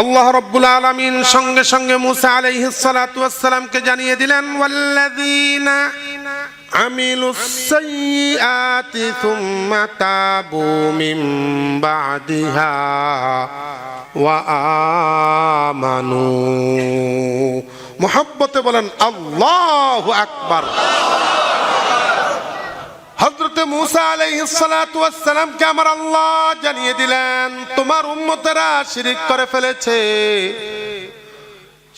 আল্লাহ রব্বুল আলমিন সঙ্গে সঙ্গে মুসা আলাইহিসালামকে জানিয়ে দিলেন ওয়াল্লাযীনা عملوا السيئات ثم تابوا من بعدها وآمنوا মোহাব্বতে বলেন আল্লাহ আকবার হজরতে মুসা আলাইহিসসালামকে আমার আল্লাহ জানিয়ে দিলেন, তোমার উম্মতেরা শিরিক করে ফেলেছে।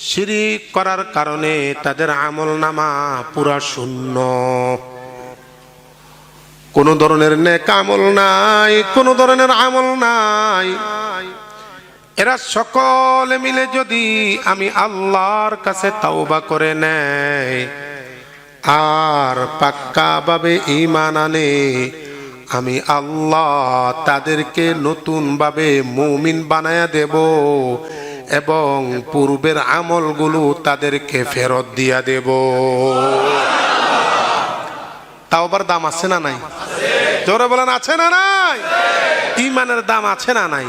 শিরিক করার কারণে তাদের আমল নামা পুরা শূন্য। কোন ধরনের নেক আমল নাই, কোন ধরনের আমল নাই। এরা সকলে মিলে যদি আমি আল্লাহর কাছে তাওবা করে নেয় আর পাক্কা ভাবে ইমান আনে। আমি আল্লাহ তাদেরকে নতুন ভাবে মুমিন বানায়া দেব এবং পূর্বের আমলগুলো তাদেরকে ফেরত দিয়া দেব। তাওবার দাম আছে না নাই? জোরে বলেন, আছে না নাই? ইমানের দাম আছে না নাই?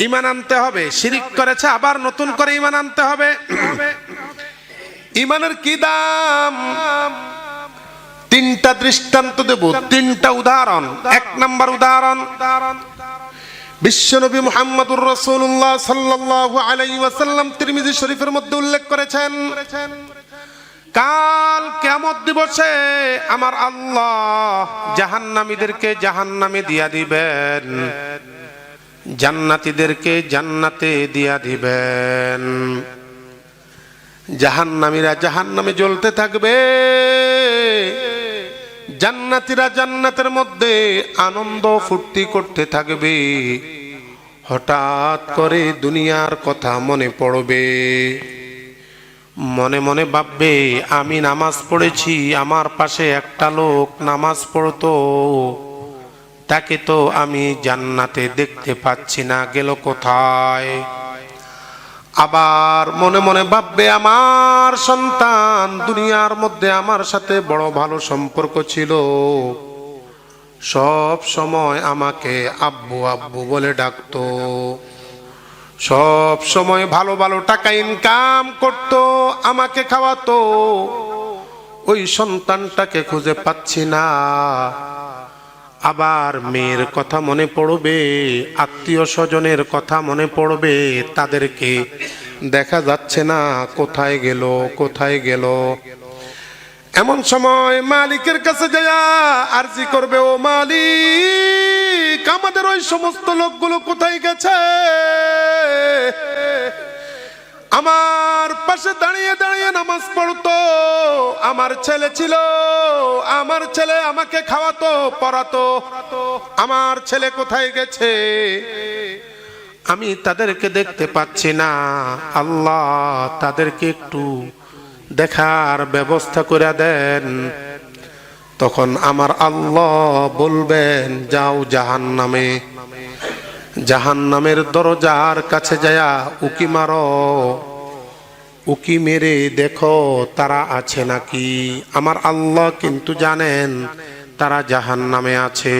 ইমান আনতে হবে, শিরিক করেছে, আবার নতুন করে ইমান আনতে হবে। ইমানের কি দাম? তিনটা দৃষ্টান্ত দেব, তিনটা উদাহরণ। এক নাম্বার উদাহরণ, বিশ্বনবী মুহাম্মদুর রাসূলুল্লাহ সাল্লাল্লাহু আলাইহি ওয়াসাল্লাম তিরমিজি শরীফের মধ্যে উল্লেখ করেছেন, কাল কিয়ামত দিবসে আমার আল্লাহ জাহান্নামীদেরকে জাহান্নামে দিয়া দিবেন, জান্নাতীদেরকে জান্নাতে দিয়া দিবেন। জাহান্নামীরা জাহান্নামে জ্বলতে থাকবে। জান্নাতীরা জান্নাতের মধ্যে আনন্দ ফুর্তি করতে থাকবে। হঠাৎ করে দুনিয়ার কথা মনে পড়বে। মনে মনে ভাববে, আমি নামাজ পড়েছি, আমার পাশে একটা লোক নামাজ পড়তো। তাকে তো আমি জান্নাতে দেখতে পাচ্ছি না, গেল কোথায়? আবার মনে মনে ভাববে, আমার সন্তান দুনিয়ার মধ্যে আমার সাথে বড় ভালো সম্পর্ক ছিল। সব সময় আমাকে আব্বু আব্বু বলে ডাকতো। সব সময় ভালো ভালো টাকা ইনকাম করত, আমাকে খাওয়াতো। ওই সন্তানটাকে খুঁজে পাচ্ছি না। আবার মেয়ের কথা মনে পড়বে, আত্মীয় স্বজনের কথা মনে পড়বে, তাদেরকে দেখা যাচ্ছে না কোথায় গেল কোথায় গেল। এমন সময় মালিকের কাছে যায়া আরজি করবে, ও মালিক, আমাদের ওই সমস্ত লোকগুলো কোথায় গেছে? আমার পাশে দাঁড়িয়ে দাঁড়িয়ে নামাজ পড়তো। আমার ছেলে ছিল, আমার ছেলে আমাকে খাওয়াতো, পড়াতো। আমার ছেলে কোথায় গেছে? আমি তাদেরকে দেখতে পাচ্ছি না। আল্লাহ তাদেরকে একটু দেখার ব্যবস্থা করে দেন। তখন আমার আল্লাহ বলবেন, যাও জাহান নামে জাহান নামের দরজার কাছে যায়া উকি মারো। উকি মেরে দেখো, তারা আছে নাকি? আমার আল্লাহ কিন্তু জানেন, তারা জাহান নামে আছে।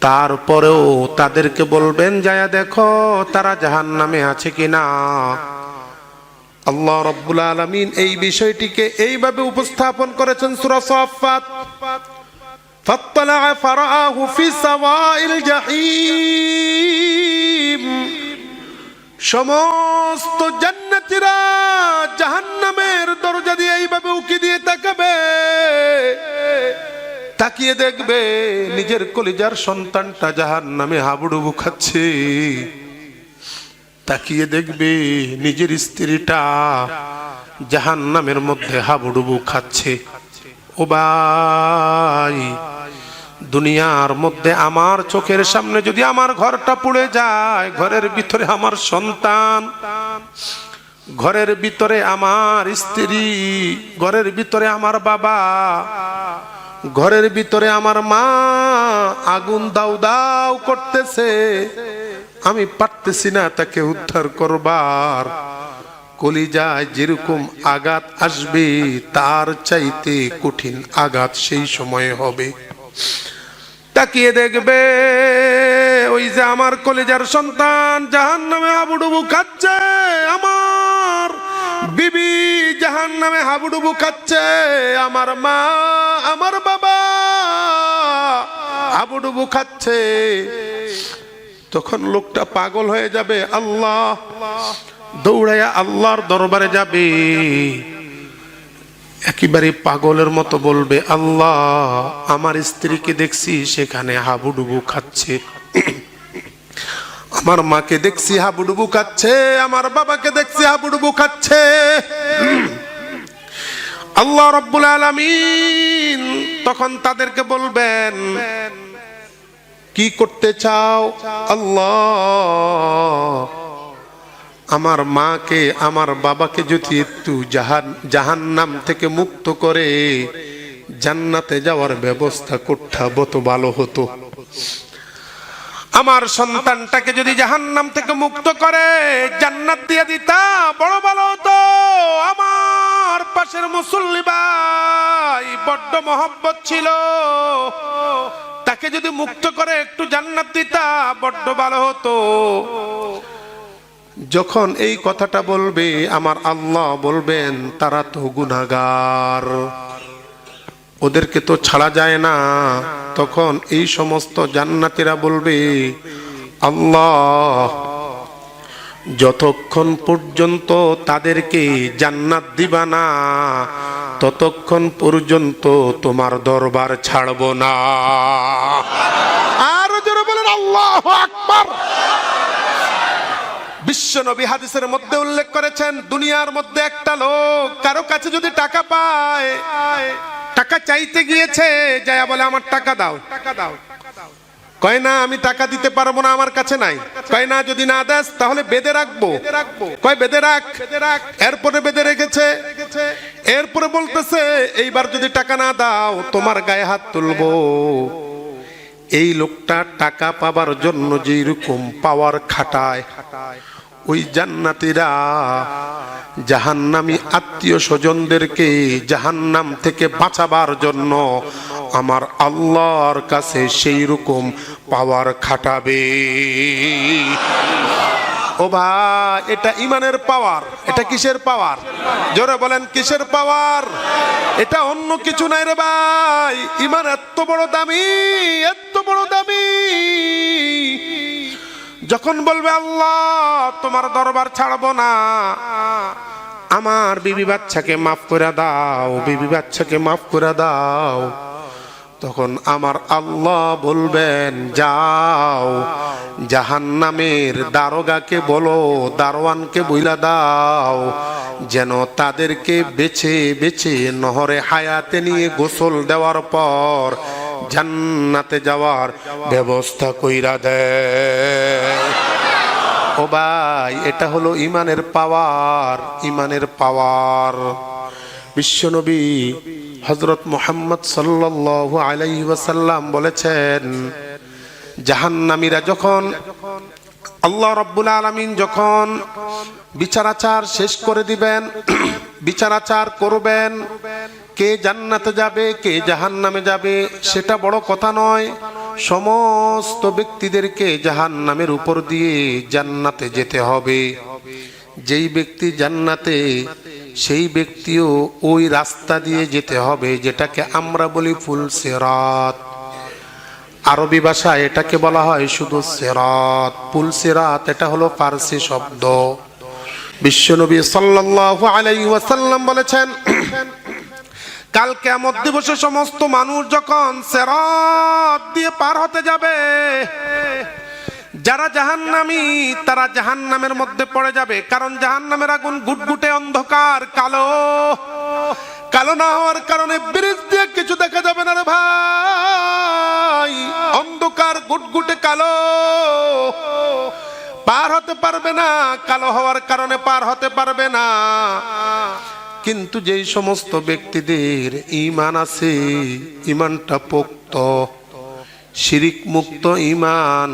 তারপরেও তাদেরকে বলবেন, যায়া দেখো, তারা জাহান নামে আছে কিনা? আল্লাহ রব্বুল আলমিন এই বিষয়টিকে এইভাবে উপস্থাপন করেছেন সুরা সাফাত فاطلع فرآه في سواء الجحيم সমস্ত জান্নাতীরা জাহান্নামের দরজা দিয়ে এইভাবে উকি দিয়ে তাকাবে তাকিয়ে দেখবে নিজের কলিজার সন্তানটা জাহান্নামে হাবুডুবু খাচ্ছে তাকিয়ে দেখবে নিজের স্ত্রীটা জাহান নামের মধ্যে হাবুডুবু খাচ্ছে ও ভাই, দুনিয়ার মধ্যে আমার চোখের সামনে যদি আমার ঘরটা পুড়ে যায়, ঘরের ভিতরে আমার সন্তান, ঘরের ভিতরে আমার স্ত্রী, ঘরের ভিতরে আমার বাবা, ঘরের ভিতরে আমার মা, আগুন দাউ দাউ করতেছে, আমি পারতেছি না তাকে উদ্ধার করবার। কলিজায় যেরকম আঘাত আসবে, তার চাইতে কঠিন আঘাত সেই সময়ে হবে। তাকিয়ে দেখবে, ওই যে আমার কলেজার সন্তান জাহান নামে হাবুডুবু খাচ্ছে, আমার বিবি জাহান নামে হাবুডুবু খাচ্ছে, আমার মা, আমার বাবা হাবুডুবু খাচ্ছে। তখন লোকটা পাগল হয়ে যাবে, আল্লাহ। দৌড়াইয়া আল্লাহর দরবারে যাবে। একেবারে পাগলের মতো বলবে, আল্লাহ, আমার স্ত্রীকে দেখছি, সেখানে হাবুডুবু খাচ্ছে। আমার মাকে দেখছি, হাবুডুবু খাচ্ছে। আমার বাবাকে দেখছি, হাবুডুবু খাচ্ছে। আল্লাহ রব্বুল আলামিন তখন তাদেরকে বলবেন, কি করতে চাও? আল্লাহ আমার মাকে, আমার বাবাকে যদি একটু জাহান, জাহান্নাম থেকে মুক্ত করে, জান্নাতে যাওয়ার ব্যবস্থা করতে তো ভালো হতো। আমার সন্তানটাকে যদি জাহান্নাম থেকে মুক্ত করে, জান্নাত দিয়ে দিতা, বড় ভালো হতো। আমার পাশের মুসল্লি ভাই বড্ড মহব্বত ছিল। তাকে যদি মুক্ত করে, একটু জান্নাত দিতা, বড্ড ভালো হতো। যখন এই কথাটা বলবে, আমার আল্লাহ বলবেন, তারা তো গুনাগার। ওদেরকে তো ছাড়া যায় না। তখন এই সমস্ত জান্নাতিরা বলবে, আল্লাহ, যতক্ষণ পর্যন্ত তাদেরকে জান্নাত দিবা না, ততক্ষণ পর্যন্ত তোমার দরবার ছাড়ব না। আর জোরে বলেন, আল্লাহ আকবার। বিশ্ব নবী হাদিসের মধ্যে উল্লেখ করেছেন, দুনিয়ার মধ্যে একটা লোক কারও কাছে যদি টাকা পায়, টাকা চাইতে গিয়েছে, যায় বলে, আমার টাকা দাও। টাকা দাও কয় না, আমি টাকা দিতে পারব না, আমার কাছে নাই। কয় না, যদি না দেস, তাহলে বেঁধে রাখব। কয়, বেঁধে রাখ। এরপরে বেঁধে রেখেছে। এরপরে বলতেছে, এইবার যদি টাকা না দাও, তোমার গায়ে হাত তুলবো। এই লোকটা টাকা পাবার জন্য যেরকম পাওয়ার খাটায় খাটায় ওই জান্নাতিরা, জাহান্নামি আত্মীয় স্বজনদেরকে জাহান্নাম থেকে বাঁচাবার জন্য আমার আল্লাহর কাছে সেই রকম পাওয়ার খাটাবে। ও ভাই এটা ইমানের পাওয়ার, এটা কিসের পাওয়ার? জোরে বলেন, কিসের পাওয়ার? এটা অন্য কিছু নাই রে ভাই, ইমান এত বড় দামি, এত বড় দামি। যখন বলবে, আল্লাহ, তোমার দরবার ছাড়বো না। আমার বিবি বাচ্চাকে মাফ করে দাও, বিবি বাচ্চাকে মাফ করে দাও। তখন আমার আল্লাহ বলবেন, যাও, জাহান্নামের দারোগাকে বলো, দারোয়ানকে বইলা দাও, যেন তাদেরকে বেছে বেছে নহরে হায়াতে নিয়ে গোসল দেওয়ার পর জান্নাতে যাওয়ার ব্যবস্থা কইরা দেয়। ও ভাই, এটা হলো ইমানের পাওয়ার ইমানের পাওয়ার। বিশ্বনবী হজরত মোহাম্মদ সাল্লাল্লাহু আলাইহি ওয়াসাল্লাম বলেছেন, জাহান্নামীরা যখন আল্লাহ রব্বুল আলামিন যখন বিচারাচার শেষ করে দিবেন, বিচারাচার করবেন কে জান্নাতে যাবে, কে জাহান্নামে যাবে, সেটা বড় কথা নয়। সমস্ত ব্যক্তিদেরকে জাহান্নামের উপর দিয়ে জান্নাতে যেতে হবে। যেই ব্যক্তি জান্নাতে, সেই ব্যক্তিও ওই রাস্তা দিয়ে যেতে হবে, যেটাকে আমরা বলি ফুল সেরাত। আরবি ভাষায় এটাকে বলা হয় শুধু সেরাত। পুল সেরাত, এটা হলো ফার্সি শব্দ। বিশ্বনবী সাল্লাল্লাহু আলাইহি ওয়াসাল্লাম বলেছেন কাল কেমত দিবসে সমস্ত মানুষ যখন সেরাত দিয়ে পার হতে যাবে, যারা জাহান্নামী, তারা জাহান্নামের মধ্যে পড়ে যাবে। কারণ জাহান্নামের আগুন গুটগুটে অন্ধকার, কালো। কালো না হওয়ার কারণে ব্রিজ দিয়ে কিছু দেখা যাবে না রে ভাই। অন্ধকার, গুটগুটে কালো। পার হতে পারবে না, কালো হওয়ার কারণে পার হতে পারবে না। কিন্তু যেই সমস্ত ব্যক্তিদের ইমান আছে ইমানটা পোক্ত। শিরিক মুক্ত ইমান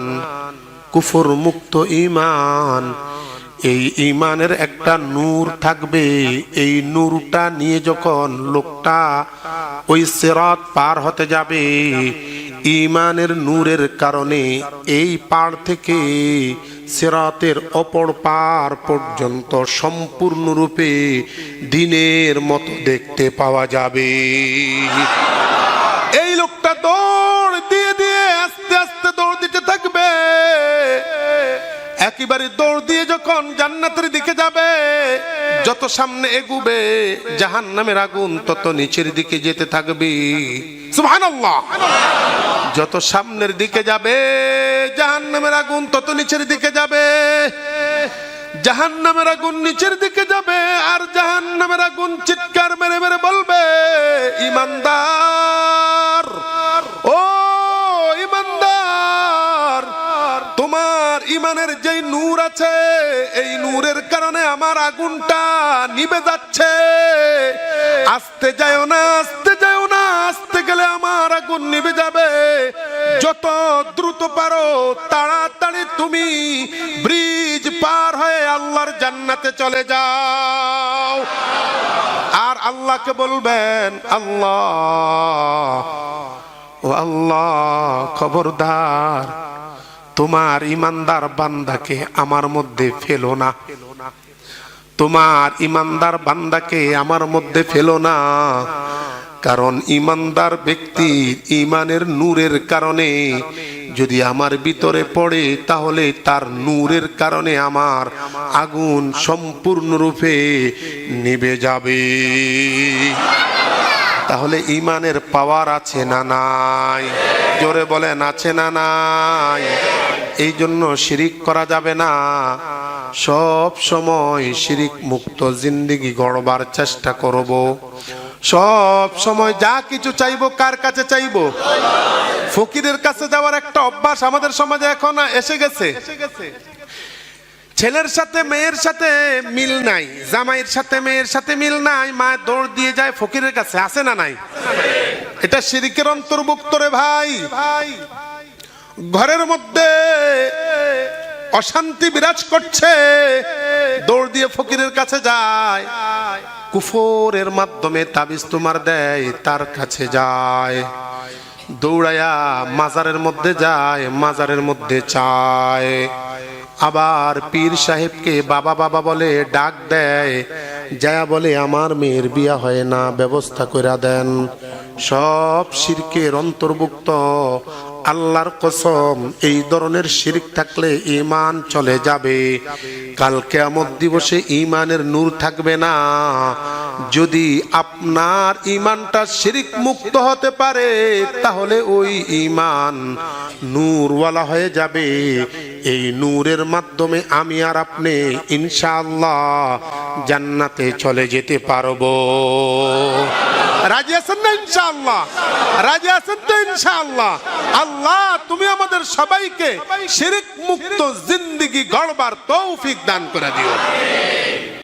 কুফর মুক্ত ইমান এই ইমানের একটা নূর থাকবে। এই নূরটা নিয়ে যখন লোকটা ওই সেরাত পার হতে যাবে ইমানের নূরের কারণে এই পাড় থেকে সেরাতের অপর পার পর্যন্ত সম্পূর্ণরূপে দিনের মতো দেখতে পাওয়া যাবে। এই লোকটা দৌড় দিয়ে যখন জান্নাতের দিকে যাবে, যত সামনে এগুবে জাহান নামের আগুন তত নিচের দিকে যেতে থাকবে। যত সামনের দিকে যাবে জাহান নামের আগুন তত নিচের দিকে যাবে। জাহান নামের আগুন নিচের দিকে যাবে, আর জাহান নামের আগুন চিৎকার মেরে মেরে বলবে, ইমানদার। ইমানের যেই নূর আছে, এই নূরের কারণে আমার আগুনটা নিবে যাচ্ছে। আসতে যাও না, আসতে যাও না, আসতে গেলে আমার আগুন নিবে যাবে। যত দ্রুত পারো, তাড়াতাড়ি তুমি ব্রিজ পার হয়ে আল্লাহর জান্নাতে চলে যাও। আর আল্লাহকে বলবেন, আল্লাহ, ও আল্লাহ, খবরদার। তোমার ইমানদার বান্দাকে আমার মধ্যে ফেলো না। তোমার ইমানদার বান্দাকে আমার মধ্যে ফেলো না। কারণ ইমানদার ব্যক্তির ইমানের নূরের কারণে যদি আমার ভিতরে পড়ে, তাহলে তার নূরের কারণে আমার আগুন সম্পূর্ণরূপে নিভে যাবে। তাহলে ইমানের পাওয়ার আছে না নাই? জোরে বলেন, আছে না নাই? এই জন্য শিরিক করা যাবে না। সব সময় শিরিক মুক্ত জিন্দিগি গড়বার চেষ্টা করব। সব সময় যা কিছু চাইব, কার কাছে চাইব? ফকিরের কাছে যাওয়ার একটা অভ্যাস আমাদের সমাজে এখন এসে গেছে। ছেলের সাথে, মেয়ের সাথে মিল নাই, জামাইয়ের সাথে, মেয়ের সাথে মিল নাই, মা দৌড় দিয়ে যায় ফকিরের কাছে, আছে না নাই? এটা শিরিকের অন্তর্ভুক্ত রে ভাই ভাই। ঘরের মধ্যে অশান্তি বিরাজ করছে, দৌড় দিয়ে ফকিরের কাছে যায়, কুফরের মাধ্যমে তাবিজ তোমার দেয়, তার কাছে যায়, দৌড়ায়া মাজারের মধ্যে যায়, মাজারের মধ্যে চায়। আবার পীর সাহেবকে বাবা বাবা বলে ডাক দেয়। যায়া বলে, আমার মেয়ের বিয়া হয় না, ব্যবস্থা করে দেন। সব শিরকের অন্তর্ভুক্ত। আল্লাহর কসম, এই ধরনের শিরিক থাকলে ইমান চলে যাবে। কাল কেয়ামত দিবসে ইমানের নূর থাকবে না। যদি আপনার ইমানটা শিরিক মুক্ত হতে পারে, তাহলে ওই ইমান নূরওয়ালা হয়ে যাবে। এই নূরের মাধ্যমে আমি আর আপনি ইনশাআল্লাহ জান্নাতে চলে যেতে পারব। রাজি আছেন না ইনশাআল্লাহ? রাজি আছেন তো ইনশাআল্লাহ? আল্লাহ, তুমি আমাদের সবাইকে শিরিক মুক্ত জিন্দিগি গড়বার তৌফিক দান করে দিও।